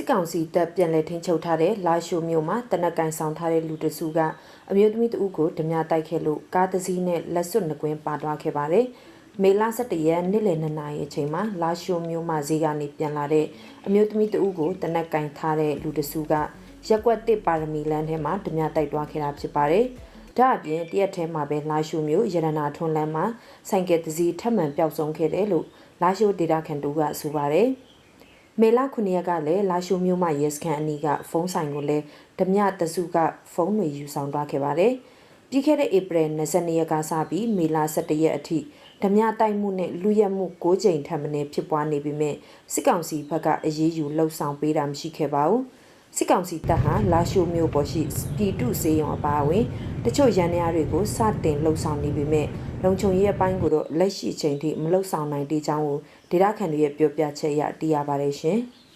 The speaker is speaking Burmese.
စစ်ကောင်စီတပ်ပြန်လည်ထိန်းချုပ်ထားတဲ့လာရှိုမြို့မှာတနက်ကန်ဆောင်ထားတဲ့လူတစုကအမျိုးသမီးတဦးကိုဓမြတိုက်ခဲ့လို့ကားတစ်စီးနဲ့လက်စွပ်နှကွင်းပါသွားခဲ့ပါတယ်။မေလ17ရက်နေ့လယ်2နာရီအချိန်မှာလာရှိုမြို့မှာဈေးကနေပြန်လာတဲ့အမျိုးသမီးတဦးကိုတနက်ကန်ထားတဲ့လူတစုကရက်ကွက်တစ်ပါရမီလမ်းထဲမှာဓမြတိုက်သွားခဲ့တာဖြစ်ပါတယ်။ဒါအပြင်တရက်ထဲမှာပဲလာရှိုမြို့ရတနာထွန်းလမ်းမှာဆိုင်ကယ်တစ်စီးထပ်မံပျောက်ဆုံးခဲ့တယ်လို့လာရှိုဒေတာခန်တူကဆိုပါတယ်။ မေလ9ရက်ကလည်းလာရှိုမျိုးမှရဲစခန်းအနီးကဖုန်းဆိုင်ကိုလည်းဓမြတစုကဖုန်းတွေယူဆောင်သွားခဲ့ပါတယ်။ပြီးခဲ့တဲ့ဧပြီ22ရက်ကစပြီးမေလ17ရက်အထိဓမြတိုက်မှုနဲ့လူရက်မှု9ကြိမ်ထပ်မံဖြစ်ပွားနေပြီမြစစ်ကောင်စီဘက်ကအရေးယူလှုပ်ဆောင်ပေးတာမရှိခဲ့ပါဘူး။ စစ်ကောင်စီတပ်ဟာလာရှိုမျိုးပေါ်ရှိပြည်တုစေယုံအပါအဝင်တချို့ရန်ရာတွေကိုစတင်လှုပ်ဆောင်နေပြီမြလုံခြုံရေးအပိုင်းကိုတော့လက်ရှိချိန်ထိမလှုပ်ဆောင်နိုင်သေးကြောင်းကိုဒေတာခန်တွေရဲ့ပြောပြချက်အရသိရပါတယ်ရှင်။